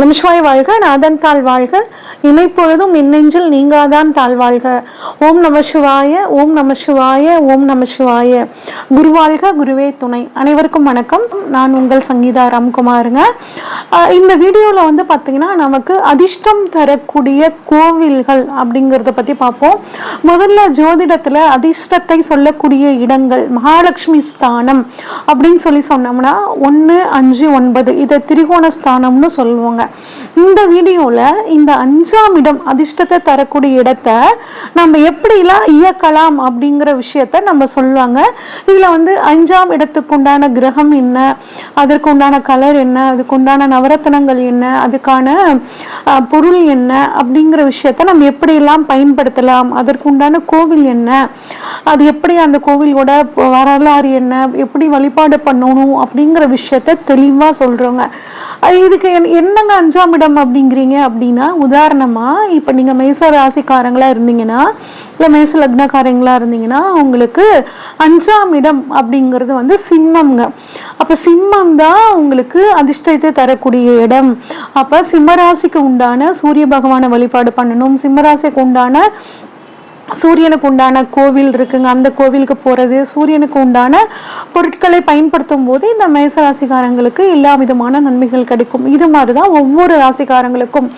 நமசிவாய் வாழ்க நாதன் தாழ் வாழ்க. இமைப்பொழுதும் மின்னெஞ்சில் நீங்காதான் தாழ் வாழ்க. ஓம் நம சிவாய ஓம் நம சிவாய ஓம் நம சிவாய. குருவாழ்க குருவே துணை. அனைவருக்கும் வணக்கம். நான் உங்கள் சங்கீதா ராம்குமாருங்க. இந்த வீடியோவில் வந்து பார்த்தீங்கன்னா நமக்கு அதிர்ஷ்டம் தரக்கூடிய கோவில்கள் அப்படிங்கிறத பற்றி பார்ப்போம் முதல்ல ஜோதிடத்தில் அதிர்ஷ்டத்தை சொல்லக்கூடிய இடங்கள் மகாலட்சுமி ஸ்தானம் அப்படின்னு சொல்லி சொன்னோம்னா ஒன்று அஞ்சு ஒன்பது இதை திரிகோண ஸ்தானம்னு சொல்லுவாங்க. இந்த வீடியோவில் இந்த அஞ்சாம் இடம் அதிர்ஷ்டத்தை தரக்கூடிய இடத்த நம்ம எப்படிலாம் இயக்கலாம் அப்படிங்கிற விஷயத்த நம்ம சொல்லுவாங்க. இதில் வந்து அஞ்சாம் இடத்துக்கு உண்டான கிரகம் என்ன? அதற்கு உண்டான கலர் என்ன? அதுக்கு உண்டான நவரத்தனங்கள் என்ன? அதுக்கான பொருள் என்ன? அப்படிங்கிற விஷயத்த நம்ம எப்படியெல்லாம் பயன்படுத்தலாம்? அதற்கு உண்டான கோவில் என்ன? அது எப்படி அந்த கோவிலோட வரலாறு என்ன? எப்படி வழிபாடு பண்ணணும்? அப்படிங்கிற விஷயத்த தெளிவாக சொல்கிறோங்க இதுக்கு என்னங்க அஞ்சாம் இடம் அப்படிங்கிறீங்க அப்படின்னா உதாரணமாக இப்போ நீங்கள் மேச ராசிக்காரங்களா இருந்தீங்கன்னா இல்லை மேச லக்னக்காரங்களா இருந்தீங்கன்னா உங்களுக்கு அஞ்சாம் இடம் அப்படிங்கிறது வந்து சிம்மம்ங்க. அப்போ சிம்மம் தான் உங்களுக்கு அதிர்ஷ்டத்தை தரக்கூடிய இடம். அப்போ சிம்மராசிக்கு உண்டான சூரிய பகவானை வழிபாடு பண்ணணும். சிம்மராசிக்கு உண்டான சூரியனுக்கு உண்டான கோவில் இருக்குங்க. அந்த கோவிலுக்கு போகிறது சூரியனுக்கு உண்டான பொருட்களை பயன்படுத்தும் போது இந்த மேச ராசிக்காரங்களுக்கு எல்லா விதமான நன்மைகள் கிடைக்கும். இது மாதிரி தான் ஒவ்வொரு ராசிக்காரங்களுக்கும்.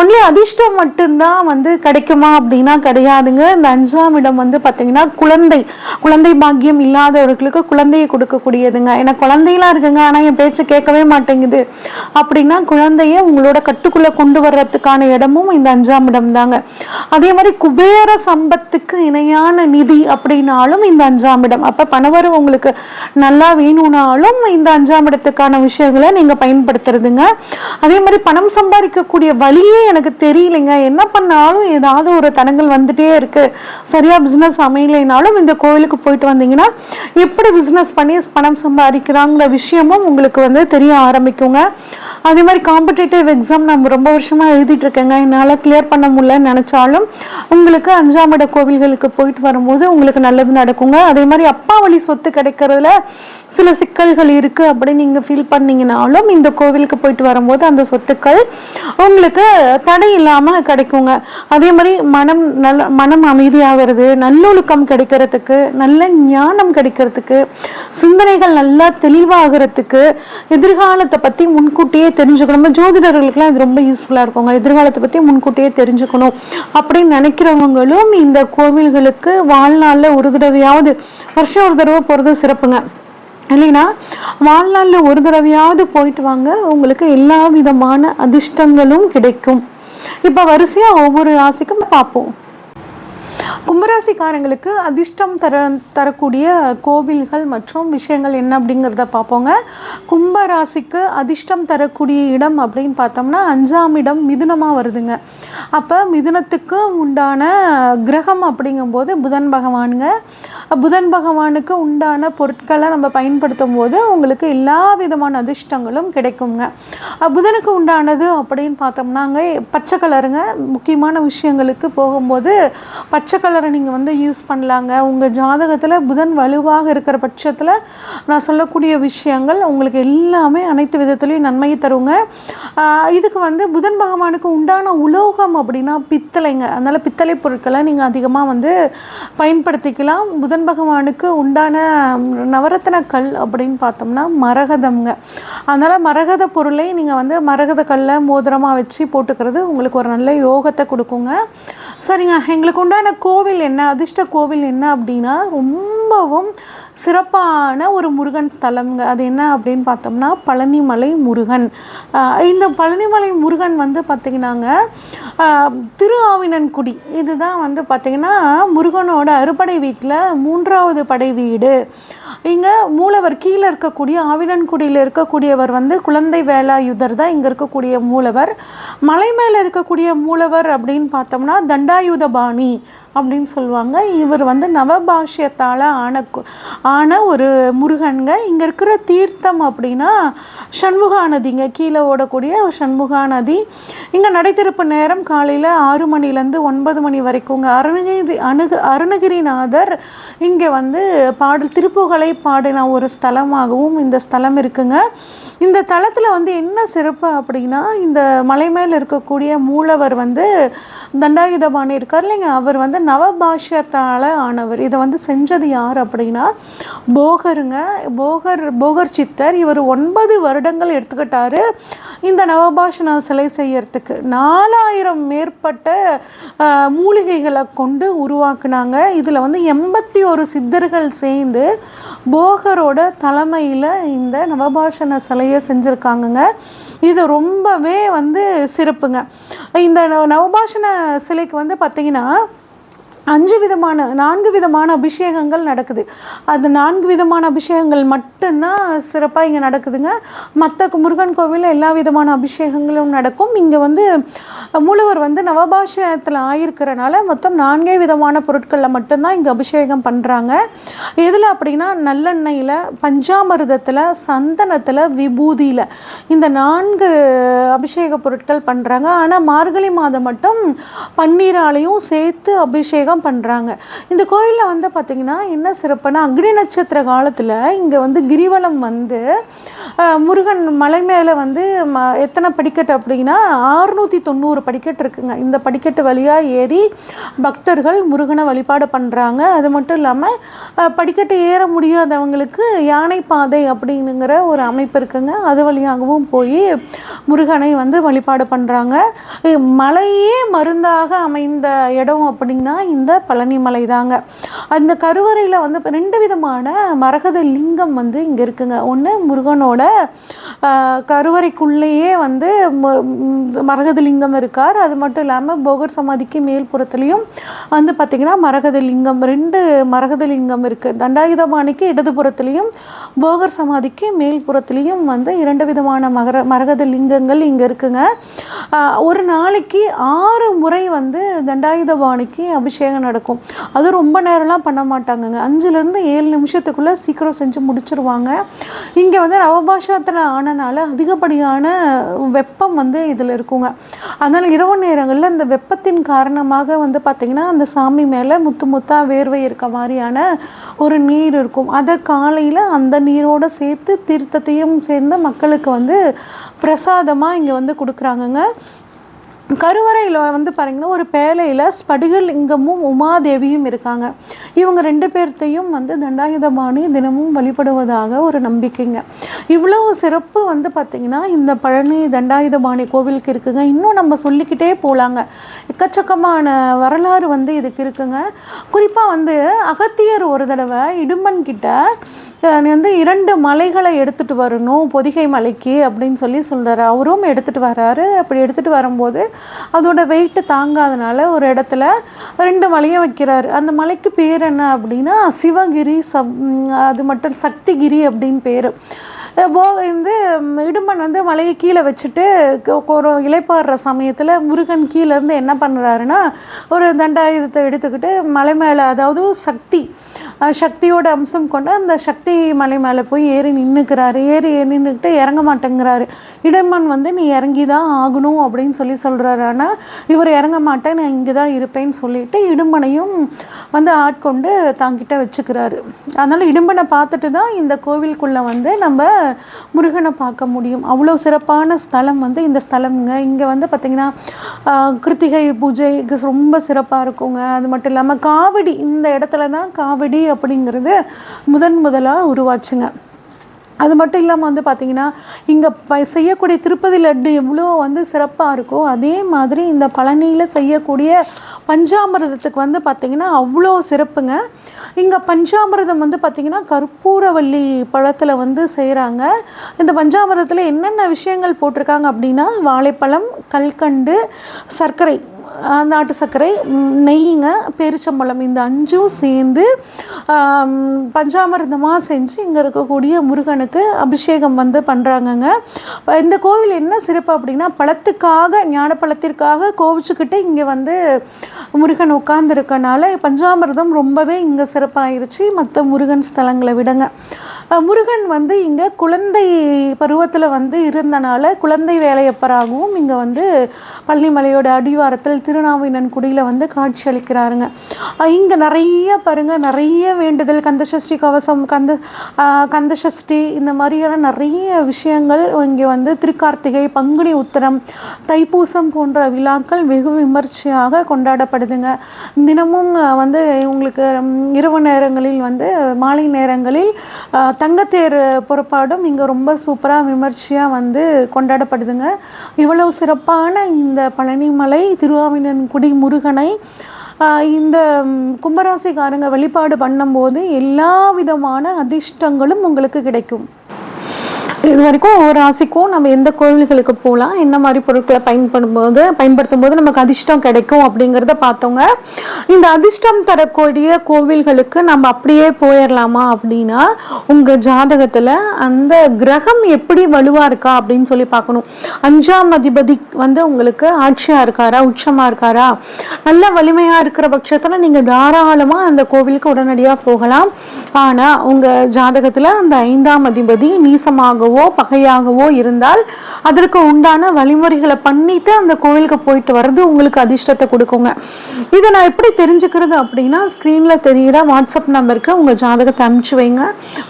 ஒன்லி அதிர்ஷ்டம் மட்டும்தான் வந்து கிடைக்குமா அப்படின்னா கிடையாதுங்க. இந்த அஞ்சாம் இடம் வந்து பார்த்தீங்கன்னா குழந்தை. குழந்தை பாக்கியம் இல்லாதவர்களுக்கு குழந்தையை கொடுக்கக்கூடியதுங்க. ஏன்னா குழந்தையெல்லாம் இருக்குங்க ஆனால் என் பேச்சை கேட்கவே மாட்டேங்குது. அப்படின்னா குழந்தைய உங்களோட கட்டுக்குள்ளே கொண்டு வர்றதுக்கான இடமும் இந்த அஞ்சாம் இடம் தாங்க அதே மாதிரி குபேர சம சம்பத்துக்கு இணையான நிதி அப்படின்னாலும் இந்த அஞ்சாம் இடம் அப்போ பணவரம் உங்களுக்கு நல்லா வேணும்னாலும் இந்த அஞ்சாம் இடத்துக்கான விஷயங்களை நீங்கள் பயன்படுத்துறதுங்க. அதே மாதிரி பணம் சம்பாதிக்கக்கூடிய வழியே எனக்கு தெரியலைங்க. என்ன பண்ணாலும் ஏதாவது ஒரு தடங்கள் வந்துட்டே இருக்குது சரியாக பிஸ்னஸ் அமையலைனாலும் இந்த கோயிலுக்கு போயிட்டு வந்தீங்கன்னா எப்படி பிஸ்னஸ் பண்ணி பணம் சம்பாதிக்கிறாங்கிற விஷயமும் உங்களுக்கு வந்து தெரிய ஆரம்பிக்குங்க. அதே மாதிரி காம்படேட்டிவ் எக்ஸாம் நம்ம ரொம்ப வருஷமா எழுதிட்டு இருக்கேங்க. என்னால் கிளியர் பண்ண முடியலன்னு நினைச்சாலும் உங்களுக்கு அஞ்சாம் இட கோவில்களுக்கு போயிட்டு வரும்போது உங்களுக்கு நல்லது நடக்குங்க. அதே மாதிரி அப்பா வழி சொத்து கிடைக்கிறதுல சில சிக்கல்கள் இருக்கு அப்படின்னு நீங்க ஃபீல் பண்ணீங்கனாலும் இந்த கோவிலுக்கு போயிட்டு வரும்போது அந்த சொத்துக்கள் உங்களுக்கு தடை இல்லாம கிடைக்குங்க. அதே மாதிரி மனம் நல்ல மனம் அமைதியாகிறது நல்லொழுக்கம் கிடைக்கிறதுக்கு நல்ல ஞானம் கிடைக்கிறதுக்கு சிந்தனைகள் நல்லா தெளிவாகிறதுக்கு எதிர்காலத்தை பத்தி முன்கூட்டியே தெரிஞ்சுக்கணும்? நம்ம ஜோதிடர்களுக்கெல்லாம் இது ரொம்ப யூஸ்ஃபுல்லாக இருக்குங்க. எதிர்காலத்தை பற்றி முன்கூட்டியே தெரிஞ்சுக்கணும். அப்படின்னு நினைக்கிறவங்களும் இந்த கோவில்களுக்கு வாழ்நாளில் ஒரு தடவையாவது வருஷம் ஒரு தடவை போகிறது சிறப்புங்க. இல்லைன்னா வாழ்நாளில் ஒரு தடவையாவது போயிட்டு வாங்க. உங்களுக்கு எல்லா விதமான அதிர்ஷ்டங்களும் கிடைக்கும். இப்போ வரிசையாக ஒவ்வொரு ராசிக்கும் பார்ப்போம். கும்பராசிக்காரங்களுக்கு அதிர்ஷ்டம் தர தரக்கூடிய கோவில்கள் மற்றும் விஷயங்கள் என்ன அப்படிங்கிறத பார்ப்போங்க. கும்பராசிக்கு அதிர்ஷ்டம் தரக்கூடிய இடம் அப்படின்னு பார்த்தோம்னா அஞ்சாம் இடம் மிதுனமாக வருதுங்க. அப்போ மிதுனத்துக்கு உண்டான கிரகம் அப்படிங்கும்போது புதன் பகவானுங்க. புதன் பகவானுக்கு உண்டான பொருட்களை நம்ம பயன்படுத்தும் போது உங்களுக்கு எல்லா விதமான அதிர்ஷ்டங்களும் கிடைக்குங்க. புதனுக்கு உண்டானது அப்படின்னு பார்த்தோம்னாங்க பச்சை கலருங்க. முக்கியமான விஷயங்களுக்கு போகும்போது பச்சை கலரை நீங்கள் வந்து யூஸ் பண்ணலாங்க. உங்கள் ஜாதகத்தில் புதன் வலுவாக இருக்கிற பட்சத்தில் நான் சொல்லக்கூடிய விஷயங்கள் உங்களுக்கு எல்லாமே அனைத்து விதத்துலேயும் நன்மையை தருங்க. இதுக்கு வந்து புதன் பகவானுக்கு உண்டான உலோகம் அப்படின்னா பித்தளைங்க. அதனால் பித்தளை பொருட்களை நீங்கள் அதிகமாக வந்து பயன்படுத்திக்கலாம். புதன் பகவானுக்கு உண்டான நவரத்ன கல் அப்படின்னு பார்த்தோம்னா மரகதம்ங்க. அதனால் மரகத பொருளை நீங்கள் வந்து மரகத கல்லை மோதிரமாக வச்சு போட்டுக்கிறது உங்களுக்கு ஒரு நல்ல யோகத்தை கொடுக்குங்க. சரிங்க. எங்களுக்கு உண்டான கோவில் என்ன? அதிர்ஷ்ட கோவில் என்ன அப்படின்னா ரொம்பவும் சிறப்பான ஒரு முருகன் ஸ்தலம்ங்க. அது என்ன அப்படின்னு பார்த்தோம்னா பழனிமலை முருகன். இந்த பழனிமலை முருகன் வந்து பார்த்திங்கன்னாங்க திரு ஆவினன்குடி. இதுதான் வந்து பார்த்திங்கன்னா முருகனோட அறுபடை வீட்டில் மூன்றாவது படை வீடு. இங்கே மூலவர் கீழே இருக்கக்கூடிய ஆவினன்குடியில் இருக்கக்கூடியவர் வந்து குழந்தை வேலாயுதர் தான் இங்கே இருக்கக்கூடிய மூலவர். மலை மேலே இருக்கக்கூடிய மூலவர் அப்படின்னு பார்த்தோம்னா தண்டாயுதபாணி. அப்படின்னு சொல்லுவாங்க. இவர் வந்து நவபாஷ்யத்தால் ஆன கு- ஆன ஒரு முருகனுங்க இங்கே இருக்கிற தீர்த்தம் அப்படின்னா சண்முகா நதிங்க. கீழே ஓடக்கூடிய ஒரு சண்முகா நதி. இங்கே நடைத்திருப்பு நேரம் காலையில் ஆறு மணிலேருந்து ஒன்பது மணி வரைக்குங்க. அருணகிரி அணுகு அருணகிரிநாதர் இங்கே வந்து பாடல் திருப்புகளை பாடின ஒரு ஸ்தலமாகவும் இந்த ஸ்தலம் இருக்குங்க. இந்த தளத்தில் வந்து என்ன சிறப்பு அப்படின்னா இந்த மலை மேல் இருக்கக்கூடிய மூலவர் வந்து தண்டாயுதபாணி இருக்கார் இல்லைங்க. அவர் வந்து நவபாஷத்தால் ஆனவர். இதை வந்து செஞ்சது யார் அப்படின்னா போகருங்க போகர் போகர் சித்தர். இவர் ஒன்பது வருடங்கள் எடுத்துக்கிட்டாரு இந்த நவபாஷண சிலை செய்யறதுக்கு. நாலாயிரம் மேற்பட்ட மூலிகைகளை கொண்டு உருவாக்குனாங்க. இதில் வந்து எண்பத்தி ஒரு சித்தர்கள் சேர்ந்து போகரோட தலைமையில் இந்த நவபாஷண சிலையை செஞ்சுருக்காங்கங்க. இது ரொம்பவே வந்து சிறப்புங்க. இந்த நவ- நவபாஷண சிலைக்கு வந்து பார்த்திங்கன்னா அஞ்சு விதமான நான்கு விதமான அபிஷேகங்கள் நடக்குது. அது நான்கு விதமான அபிஷேகங்கள் மட்டும்தான் சிறப்பாக இங்கே நடக்குதுங்க. மற்ற முருகன் கோவிலில் எல்லா விதமான அபிஷேகங்களும் நடக்கும். இங்கே வந்து மூலவர் வந்து நவபாஷத்தில் ஆயிருக்கிறனால மொத்தம் நான்கே விதமான பொருட்களில் மட்டும்தான் இங்கே அபிஷேகம் பண்ணுறாங்க எதில் அப்படின்னா நல்லெண்ணெயில் பஞ்சாமிர்தத்தில் சந்தனத்தில் விபூதியில் இந்த நான்கு அபிஷேக பொருட்கள் பண்ணுறாங்க ஆனால் மார்கழி மாதம் மட்டும் பன்னீராலையும் சேர்த்து அபிஷேகம் பண்ணுறாங்க இந்த கோயிலில் வந்து பார்த்திங்கன்னா என்ன சிறப்புனா அக்னி நட்சத்திர காலத்தில் இங்கே வந்து கிரிவலம் வந்து முருகன் மலை மேலே வந்து ம எத்தனை படிக்கட்டு அப்படின்னா ஆறுநூற்றி தொண்ணூறு படிக்கட்டு இருக்குங்க. இந்த படிக்கட்டு வழியாக ஏறி பக்தர்கள் முருகனை வழிபாடு பண்ணுறாங்க அது மட்டும் இல்லாமல் படிக்கட்டு ஏற முடியாதவங்களுக்கு யானை பாதை அப்படிங்கிற ஒரு அமைப்பு இருக்குங்க. அது வழியாகவும் போய் முருகனை வந்து வழிபாடு பண்ணுறாங்க மலையே மருந்தாக அமைந்த இடம் அப்படின்னா இந்த பழனி பழனிமலை தாங்க அந்த கருவறையில் வந்து இப்போ ரெண்டு விதமான மரகத லிங்கம் வந்து இங்கே இருக்குங்க. ஒன்று முருகனோட கருவறைக்குள்ளேயே வந்து மரகத லிங்கம் இருக்கார். அது மட்டும் இல்லாமல் போகர் சமாதிக்கு மேல்புறத்துலேயும் வந்து பார்த்திங்கன்னா மரகத லிங்கம் ரெண்டு மரகத லிங்கம் இருக்குது தண்டாயுதபாணிக்கு இடதுபுறத்துலேயும் போகர் சமாதிக்கு மேல்புறத்துலேயும் வந்து இரண்டு விதமான மகர மரகத லிங்கங்கள் இங்கே இருக்குங்க. ஒரு நாளைக்கு ஆறு முறை வந்து தண்டாயுதபாணிக்கு அபிஷேகம் நடக்கும். அது ரொம்ப நேரம்லாம் பண்ண மாட்டாங்கங்க. அஞ்சுலேருந்து ஏழு நிமிஷத்துக்குள்ளே சீக்கிரம் செஞ்சு முடிச்சிருவாங்க. இங்கே வந்து நவபாஷத்தில் ஆனனால அதிகப்படியான வெப்பம் வந்து இதில் இருக்குங்க. அதனால் இரவு நேரங்களில் அந்த வெப்பத்தின் காரணமாக வந்து பார்த்திங்கன்னா அந்த சாமி மேலே முத்து முத்தாக வேர்வை இருக்க மாதிரியான ஒரு நீர் இருக்கும். அதை காலையில் அந்த நீரோடு சேர்த்து தீர்த்தத்தையும் சேர்ந்து மக்களுக்கு வந்து பிரசாதமாக இங்கே வந்து கொடுக்குறாங்கங்க. கருவறையில் வந்து பாருங்கன்னா ஒரு பேலையில் ஸ்படிகலிங்கமும் உமாதேவியும் இருக்காங்க. இவங்க ரெண்டு பேர்த்தையும் வந்து தண்டாயுதபாணி தினமும் வழிபடுவதாக ஒரு நம்பிக்கைங்க. இவ்வளவு சிறப்பு வந்து பார்த்திங்கன்னா இந்த பழனி தண்டாயுதபாணி கோவிலுக்கு இருக்குங்க. இன்னும் நம்ம சொல்லிக்கிட்டே போகலாங்க எக்கச்சக்கமான வரலாறு வந்து இதுக்கு இருக்குங்க. குறிப்பாக வந்து அகத்தியர் ஒரு தடவை இடும்பன் கிட்ட வந்து இரண்டு மலைகளை எடுத்துகிட்டு வரணும் பொதிகை மலைக்கு அப்படின்னு சொல்லி சொல்கிறாரு அவரும் எடுத்துகிட்டு வர்றாரு அப்படி எடுத்துகிட்டு வரும்போது அதோட வெயிட்டு தாங்காதனால ஒரு இடத்துல ரெண்டு மலையும் வைக்கிறாரு. அந்த மலைக்கு பேர் என்ன அப்படின்னா சிவகிரி சப் அது மட்டும் சக்திகிரி அப்படின்னு பேர். போக வந்து இடுமன் இடும்பன் வந்து மலையை கீழே வச்சுட்டு ஒரு இலைப்பாடுற சமயத்தில் முருகன் கீழேருந்து என்ன பண்ணுறாருன்னா ஒரு தண்டாயுதத்தை எடுத்துக்கிட்டு மலை மேலே அதாவது சக்தி சக்தியோட அம்சம் கொண்டு அந்த சக்தி மலை மேலே போய் ஏறி நின்றுக்கிறாரு ஏறி ஏறி நின்றுக்கிட்டு இறங்க மாட்டேங்கிறாரு. இடும்பன் வந்து நீ இறங்கி தான் ஆகணும் அப்படின்னு சொல்லி சொல்கிறாரு ஆனால் இவர் இறங்க மாட்டேன் நான் இங்கே தான் இருப்பேன்னு சொல்லிட்டு இடும்பனையும் வந்து ஆட்கொண்டு தாங்கிட்ட வச்சுக்கிறாரு. அதனால் இடும்பனை பார்த்துட்டு தான் இந்த கோவிலுக்குள்ளே வந்து நம்ம முருகனை பார்க்க முடியும். அவ்வளோ சிறப்பான ஸ்தலம் வந்து இந்த ஸ்தலம்ங்க. இங்கே வந்து பார்த்திங்கன்னா ஆஹ், கிருத்திகை பூஜைக்கு ரொம்ப சிறப்பாக இருக்குங்க. அது மட்டும் இல்லாமல் காவடி இந்த இடத்துல தான் காவடி அப்படிங்கிறது முதன் முதலாக உருவாச்சுங்க. அது மட்டும் இல்லாமல் வந்து பார்த்திங்கன்னா இங்கே செய்யக்கூடிய திருப்பதி லட்டு எவ்வளோ வந்து சிறப்பாக இருக்கோ அதே மாதிரி இந்த பழனியில் செய்யக்கூடிய பஞ்சாமிரதத்துக்கு வந்து பார்த்திங்கன்னா அவ்வளோ சிறப்புங்க. இங்கே பஞ்சாமிரதம் வந்து பார்த்திங்கன்னா கற்பூரவள்ளி பழத்தில் வந்து செய்கிறாங்க இந்த பஞ்சாமிர்தத்தில் என்னென்ன விஷயங்கள் போட்டிருக்காங்க அப்படின்னா வாழைப்பழம் கல்கண்டு சர்க்கரை நாட்டு சர்க்கரை நெய்யுங்க பேரிச்சம்பழம் இந்த அஞ்சும் சேர்ந்து பஞ்சாமிர்தமாக செஞ்சு இங்கே இருக்கக்கூடிய முருகனுக்கு அபிஷேகம் வந்து பண்ணுறாங்கங்க இந்த கோவில் என்ன சிறப்பு அப்படின்னா பழத்துக்காக ஞான பழத்திற்காக கோவிச்சுக்கிட்டு இங்கே வந்து முருகன் உட்கார்ந்துருக்கனால பஞ்சாமிர்தம் ரொம்பவே இங்கே சிறப்பாயிருச்சு. மற்ற முருகன் ஸ்தலங்களை விடங்க. முருகன் வந்து இங்கே குழந்தை பருவத்தில் வந்து இருந்தனால குழந்தை வேலையப்பராகவும் இங்கே வந்து பழனிமலையோட அடிவாரத்தில் திருநாவினன் குடியில் வந்து காட்சி அளிக்கிறாருங்க. இங்கே நிறைய பாருங்க நிறைய வேண்டுதல் கந்தசஷ்டி கவசம் கந்த கந்தசஷ்டி இந்த மாதிரியான நிறைய விஷயங்கள் இங்கே வந்து திருக்கார்த்திகை பங்குனி உத்திரம் தைப்பூசம் போன்ற விழாக்கள் வெகு விமர்சையாக கொண்டாடப்படுதுங்க. தினமும் வந்து உங்களுக்கு இரவு நேரங்களில் வந்து மாலை நேரங்களில் தங்கத்தேர் புறப்பாடும் இங்கே ரொம்ப சூப்பராக விமர்சையாக வந்து கொண்டாடப்படுதுங்க. இவ்வளவு சிறப்பான இந்த பழனிமலை திருவாவினன்குடி முருகனை இந்த கும்பராசிக்காரங்க வழிபாடு பண்ணும்போது எல்லா விதமான அதிர்ஷ்டங்களும் உங்களுக்கு கிடைக்கும். இது வரைக்கும் ஒவ்வொரு ராசிக்கும் நம்ம எந்த கோவில்களுக்கு போகலாம் என்ன மாதிரி பொருட்களை பயன்படும்போது பயன்படுத்தும் போது நமக்கு அதிர்ஷ்டம் கிடைக்கும் அப்படிங்கிறத பார்த்தோங்க. இந்த அதிர்ஷ்டம் தரக்கூடிய கோவில்களுக்கு நம்ம அப்படியே போயிடலாமா அப்படின்னா உங்கள் ஜாதகத்தில் அந்த கிரகம் எப்படி வலுவாக இருக்கா அப்படின்னு சொல்லி பார்க்கணும். அஞ்சாம் அதிபதி வந்து உங்களுக்கு ஆட்சியாக இருக்காரா உச்சமாக இருக்காரா? நல்ல வலிமையாக இருக்கிற பட்சத்தில் நீங்கள் தாராளமாக அந்த கோவிலுக்கு உடனடியாக போகலாம். ஆனால் உங்கள் ஜாதகத்தில் அந்த ஐந்தாம் அதிபதி நீசமாகவோ பகையாகவோ இருந்தால் அதற்கு உண்டான வழிமுறைகளை பண்ணிட்டு அந்த கோவிலுக்கு போயிட்டு வர்றது உங்களுக்கு அதிர்ஷ்டத்தை கொடுக்குங்க. இதை நான் எப்படி தெரிஞ்சுக்கிறது அப்படின்னா ஸ்க்ரீனில் தெரிகிற வாட்ஸ்அப் நம்பருக்கு உங்கள் ஜாதகத்தை அனுப்பிச்சு வைங்க.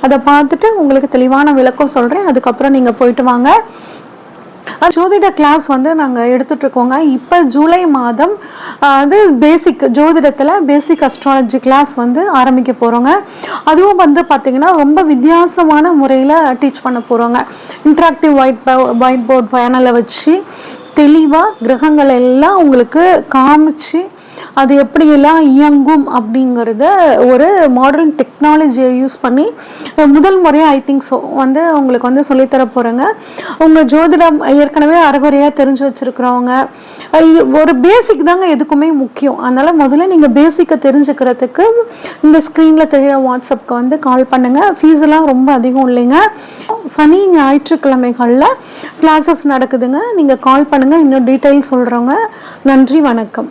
அதை பார்த்துட்டு உங்களுக்கு தெளிவான விளக்கம் சொல்கிறேன் அதுக்கப்புறம் நீங்கள் போயிட்டு வாங்க. ஜோதிட கிளாஸ் வந்து நாங்கள் எடுத்துட்ருக்கோங்க இப்போ ஜூலை மாதம் வந்து பேசிக் ஜோதிடத்தில் பேசிக் அஸ்ட்ராலஜி கிளாஸ் வந்து ஆரம்பிக்க போகிறோங்க அதுவும் வந்து பார்த்திங்கன்னா ரொம்ப வித்தியாசமான முறையில் டீச் பண்ண போகிறோங்க இன்ட்ராக்டிவ் ஒயிட் ஒயிட் போர்ட் பேனலை வச்சு தெளிவாக கிரகங்கள் எல்லாம் உங்களுக்கு காமிச்சு அது எப்படியெல்லாம் இயங்கும் அப்படிங்கிறத ஒரு மாடர்ன் டெக்னாலஜியை யூஸ் பண்ணி முதல் முறையாக ஐ திங்க் ஸோ வந்து உங்களுக்கு வந்து சொல்லித்தர போகிறேங்க உங்கள் ஜோதிடம் ஏற்கனவே அறகுறையாக தெரிஞ்சு வச்சுருக்கிறவங்க ஒரு பேசிக் தாங்க எதுக்குமே முக்கியம். அதனால் முதல்ல நீங்கள் பேசிக்கை தெரிஞ்சுக்கிறதுக்கு இந்த ஸ்க்ரீனில் தெரியிற வாட்ஸ்அப்க்கு வந்து கால் பண்ணுங்கள் ஃபீஸ் எல்லாம் ரொம்ப அதிகம் இல்லைங்க. சனி ஞாயிற்றுக்கிழமைகளில் கிளாஸஸ் நடக்குதுங்க. நீங்கள் கால் பண்ணுங்கள் இன்னும் டீட்டெயில் சொல்கிறவங்க நன்றி வணக்கம்.